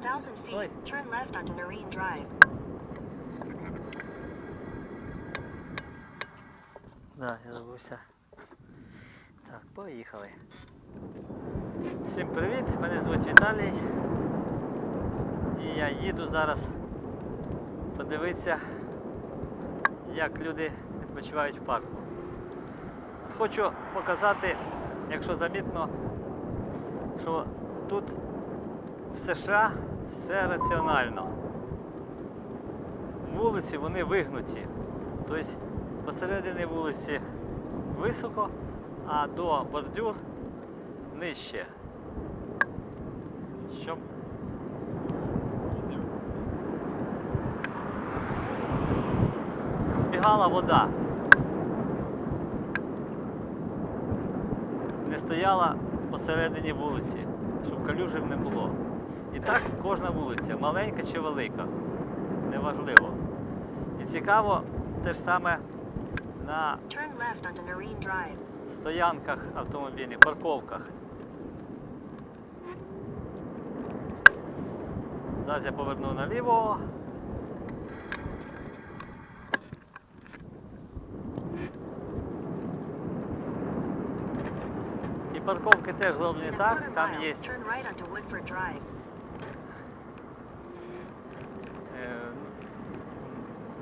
1,000 feet, Oi. turn left onto Nareen Drive. Да, я забувся. Так, поїхали. Всім привіт! Мене звуть Віталій. І я їду зараз подивитися, як люди відпочивають в парку. От хочу показати, якщо замітно, що тут в США все раціонально. Вулиці вони вигнуті. Тобто посередині вулиці високо, а до бордюр нижче. Щоб збігала вода. Не стояла посередині вулиці, щоб калюжів не було. Так кожна вулиця, маленька чи велика, неважливо. І цікаво те ж саме на стоянках автомобільних, парковках. Зараз я поверну наліво. І парковки теж зроблені так, там є turn right onto Woodford Drive. е,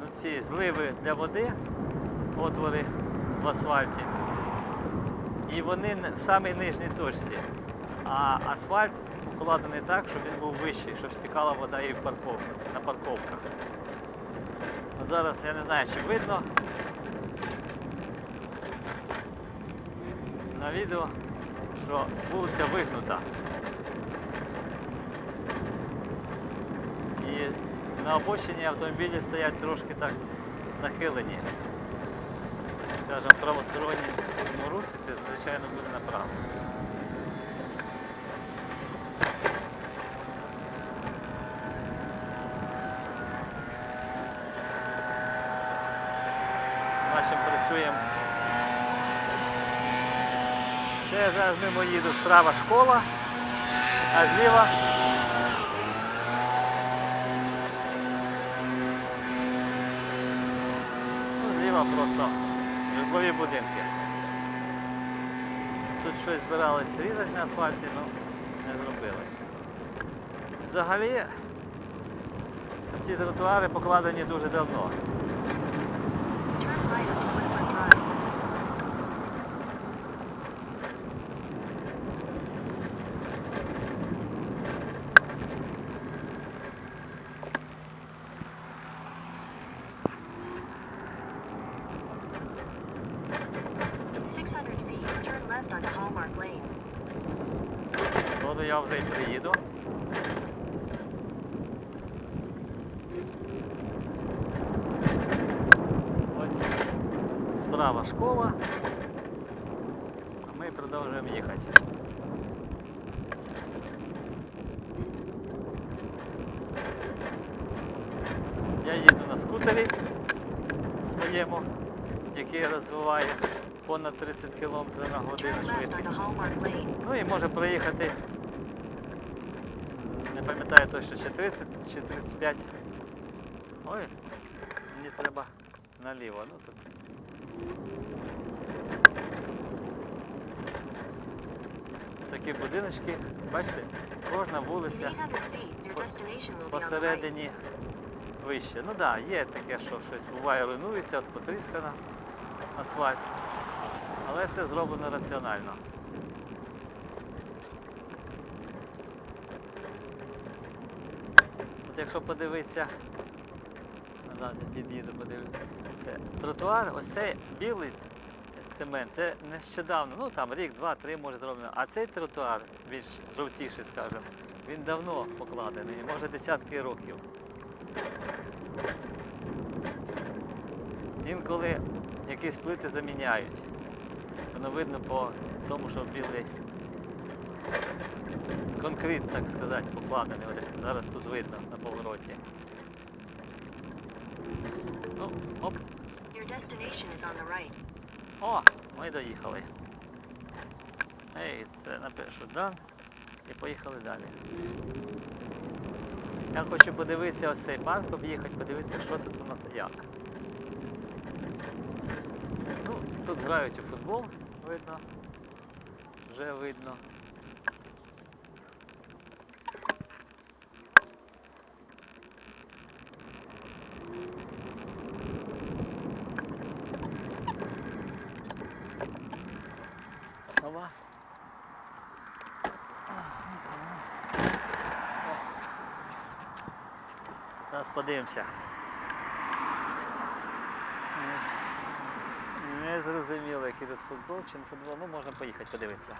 ну, ці зливи для води, отвори в асфальті. І вони в самій нижній точці. А асфальт укладений так, щоб він був вищий, щоб стікала вода і в парковках, на парковках. От зараз я не знаю, чи видно на відео, що вулиця вигнута. І на обочині автомобілі стоять трошки так нахилені. Скажімо, в правосторонньому це звичайно буде направо. Бачимо, працюємо. Це зараз мимо їду справа школа, а зліва просто житлові будинки. Тут щось збирались різати на асфальті, але не зробили. Взагалі ці тротуари покладені дуже давно. Turn right onto Woodford Drive. In 600 feet, turn left onto Hallmark Lane. Скоро я вже й приїду. Ось справа школа. А ми продовжуємо їхати. Я їду на скутері своєму, який розвиває понад 30 км на годину швидкість. Ну і може проїхати, пам'ятаю точно, чи 30, чи 35. Ой, мені треба наліво. Ну тут. Такі будиночки, бачите, кожна вулиця 800 feet, your destination will be on the right. посередині вище. Ну так, да, є таке, що щось буває руйнується, от потріскана асфальт. Але все зроблено раціонально. От якщо подивитися, зараз я під'їду подивитися, це тротуар, ось цей білий цемент, це нещодавно, ну там рік, два, три може зроблено. А цей тротуар, більш жовтіший, скажімо, він давно покладений, може десятки років. Інколи якісь плити заміняють. Воно видно по тому, що білий конкрет, так сказати, покладений. Зараз тут видно на повороті. Ну, оп. Your destination is on the right. О, ми доїхали. Ей, це напишу дан і поїхали далі. Я хочу подивитися ось цей парк, об'їхати, подивитися, що тут воно як. Ну, тут грають у футбол, видно. Вже видно. Зараз подивимося. Не зрозуміло, який тут футбол чи не футбол, ну можна поїхати подивитися.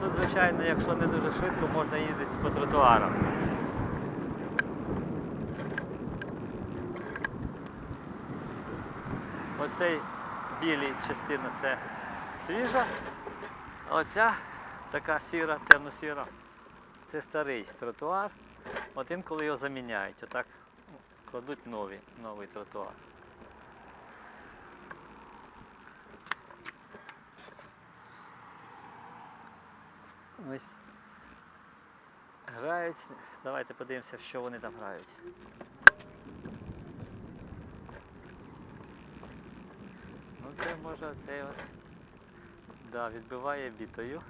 Тут, звичайно, якщо не дуже швидко, можна їздити по тротуарам. Оцей білий частина це свіжа, а оця така сіра, темно-сіра. Це старий тротуар. От інколи його заміняють. Отак кладуть нові, новий тротуар. Ось. Грають. Давайте подивимося, що вони там грають. Ну це може оцей от. Да, відбиває бітою.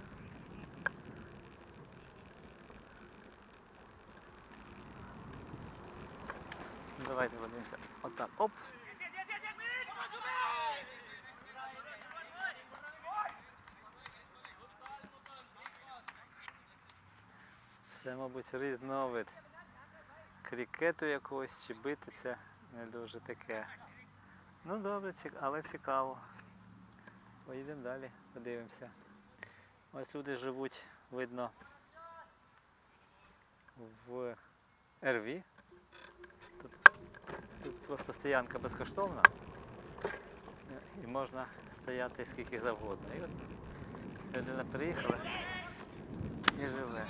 Давайте подивимося. Отак. Оп. Це, мабуть, різновид крікету якогось чи бити це не дуже таке. Ну добре, але цікаво. Поїдемо далі, подивимося. Ось люди живуть, видно, в РВ. Тут, просто стоянка безкоштовна. І можна стояти скільки завгодно. І от людина приїхала і живе.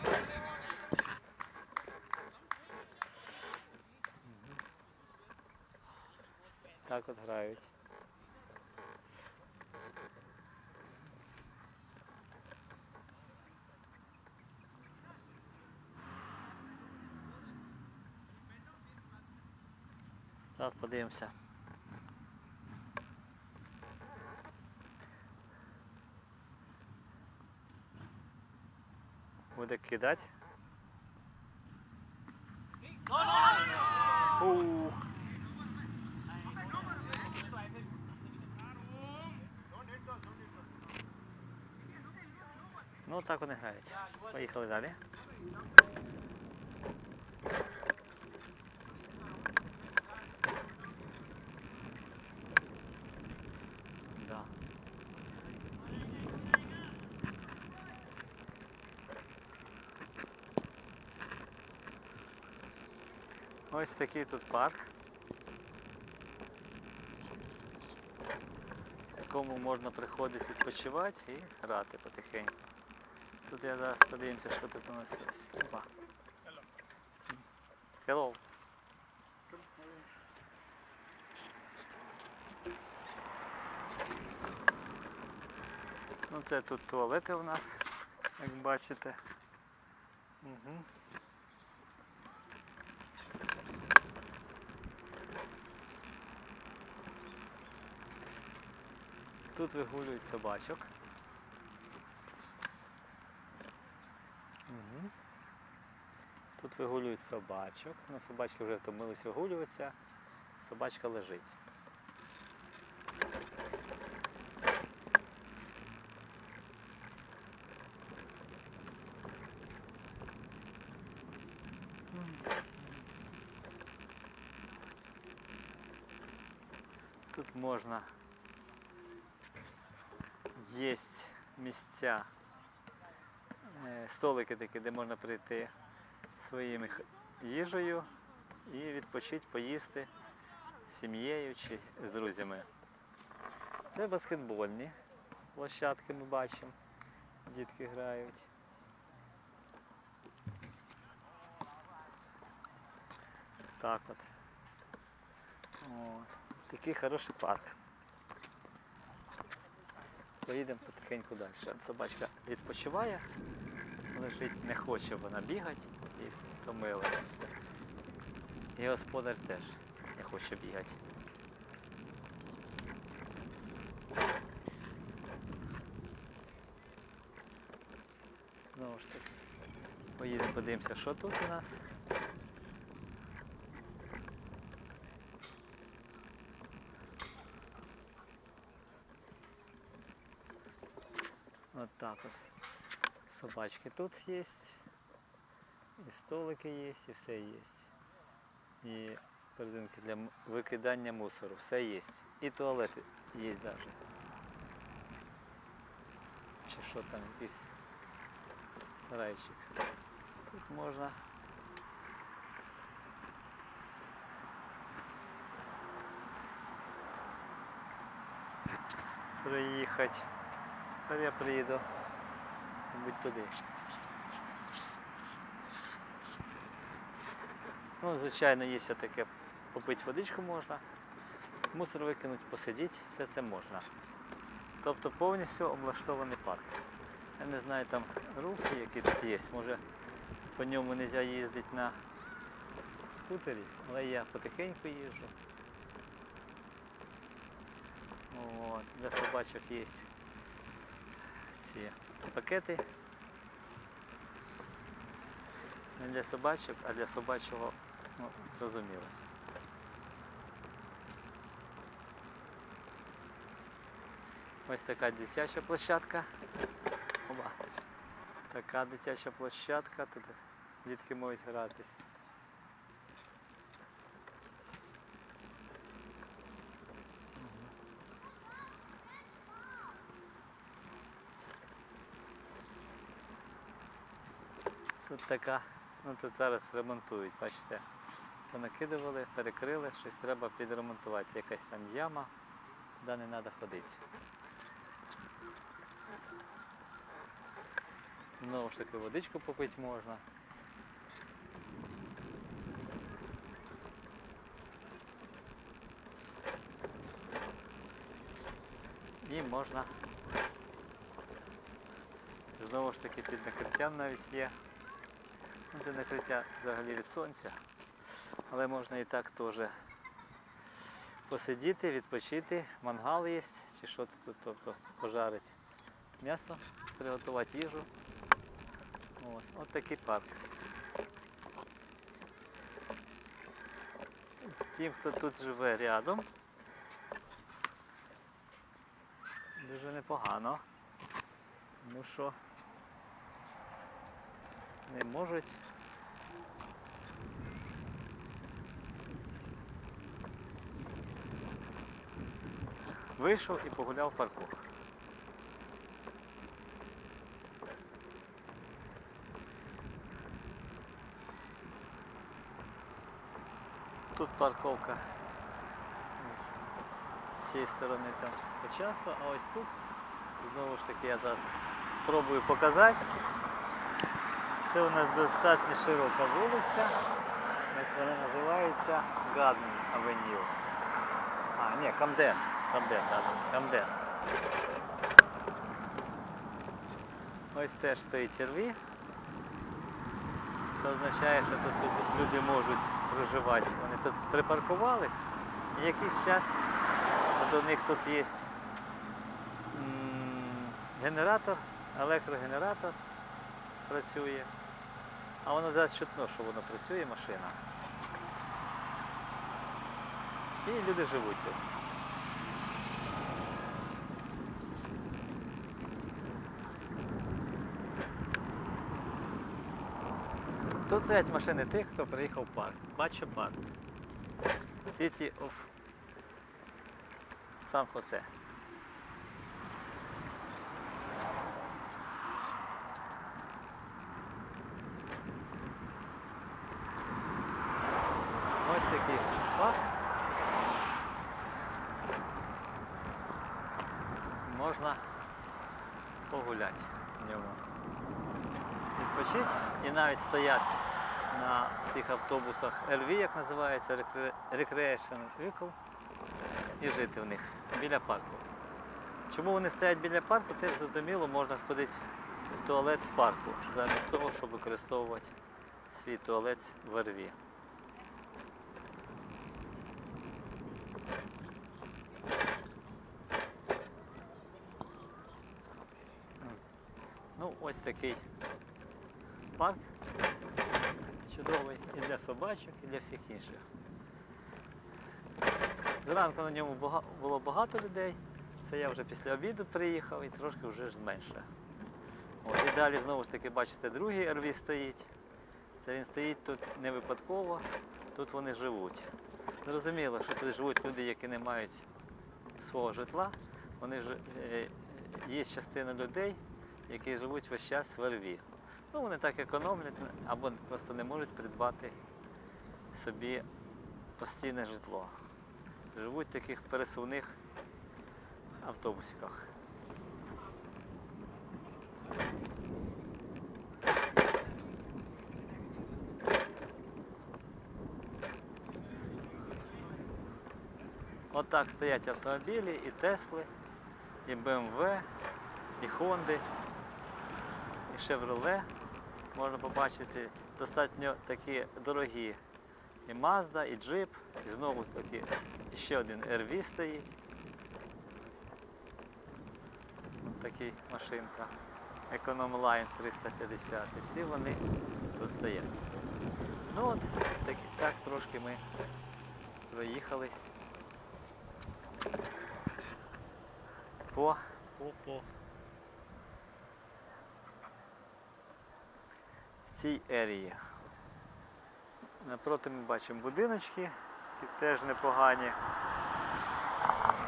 Так от грають. Зараз подивимося. Буде кидати. Ну так вони грають. Поїхали далі. Да. Ось такий тут парк. В якому можна приходити відпочивати і грати потихеньку. Тут я зараз подивимося, що тут у нас є. Опа. Hello. Ну це тут туалети у нас, як бачите. Угу. Тут вигулюють собачок. Угу. Тут вигулюють собачок. Ну, собачки вже втомились вигулюватися. Собачка лежить. Тут можна є місця, е, столики такі, де можна прийти своїми їжею і відпочити, поїсти з сім'єю чи з друзями. Це баскетбольні площадки ми бачимо. Дітки грають. Так от. От. Такий хороший парк. Поїдемо потихеньку далі. Собачка відпочиває, лежить, не хоче вона бігати. і втомили. І господар теж не хоче бігати. Знову ж таки. Поїдемо подивимося, що тут у нас. Вот так вот. Собачки тут есть. І столики є, і все є. І корзинки для м- викидання мусору, все є. І туалети є навіть. Чи що там якийсь сарайчик. Тут можна. Приїхати. Тепер я приїду. Мабуть, туди. Ну, звичайно, є таке попити водичку можна, мусор викинути, посидіти, все це можна. Тобто повністю облаштований парк. Я не знаю там рулси, які тут є. Може по ньому не можна їздити на скутері, але я потихеньку їжджу. От, для собачок є ці пакети. Не для собачок, а для собачого, ну, зрозуміло. Ось така дитяча площадка. Оба. Така дитяча площадка, тут дітки можуть гратись. Тут така, ну тут зараз ремонтують, бачите. Понакидували, перекрили, щось треба підремонтувати. Якась там яма, туди не треба ходити. Знову ж таки водичку попити можна. І можна знову ж таки під накриттям навіть є. Це накриття взагалі від сонця, але можна і так теж посидіти, відпочити, мангал є, чи що тут, тобто пожарити м'ясо, приготувати їжу. От, от такий парк. Тим, хто тут живе рядом, дуже непогано, тому що не можуть вийшов і погуляв в парку. Тут парковка з цієї сторони там почасно, а ось тут знову ж таки я зараз пробую показати. Це у нас достатньо широка вулиця, як вона називається Гаден Авеню. А, ні, Камден. Камден, да, Камден. Ось теж стоїть РВ. Це означає, що тут люди можуть проживати. Вони тут припаркувались і якийсь час до них тут є генератор, електрогенератор працює. А воно зараз чутно, що воно працює, машина. І люди живуть тут. Тут стоять машини тих, хто приїхав в парк. Бачу парк. City of San Jose. Ось такий парк. Можна погуляти в ньому. Відпочити стояти на цих автобусах LV, як називається, Recreation Vehicle, і жити в них біля парку. Чому вони стоять біля парку, теж зрозуміло, можна сходити в туалет в парку, замість того, щоб використовувати свій туалет в Рві. Ну, ось такий парк чудовий і для собачок, і для всіх інших. Зранку на ньому було багато людей. Це я вже після обіду приїхав і трошки вже ж зменшив. От, і далі знову ж таки, бачите, другий РВ стоїть. Це він стоїть тут не випадково, тут вони живуть. Зрозуміло, що тут живуть люди, які не мають свого житла. Вони ж, е, є частина людей, які живуть весь час в РВ. Ну, вони так економлять або просто не можуть придбати собі постійне житло. Живуть в таких пересувних автобусиках. Отак стоять автомобілі, і Тесли, і БМВ, і Хонди, і Шевроле. Можна побачити достатньо такі дорогі і Mazda, і Jeep, і знову таки ще один RV стоїть. Ось такий машинка. Econom-Line 350. І всі вони тут стоять. Ну от, так, так трошки ми проїхались по, по, по цій ерії. Напроти ми бачимо будиночки, ті теж непогані.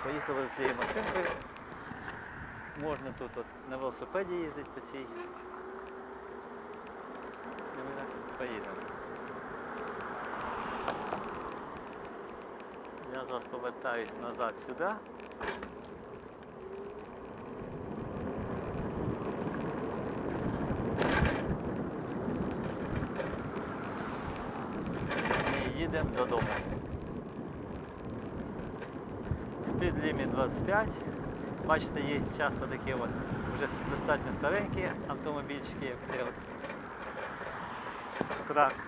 Поїхали за цією машинкою. Можна тут от на велосипеді їздити по цій. І ми так поїдемо. Я зараз повертаюсь назад сюди. Бачите, є часто такі от вже достатньо старенькі автомобільчики, як цей от трак.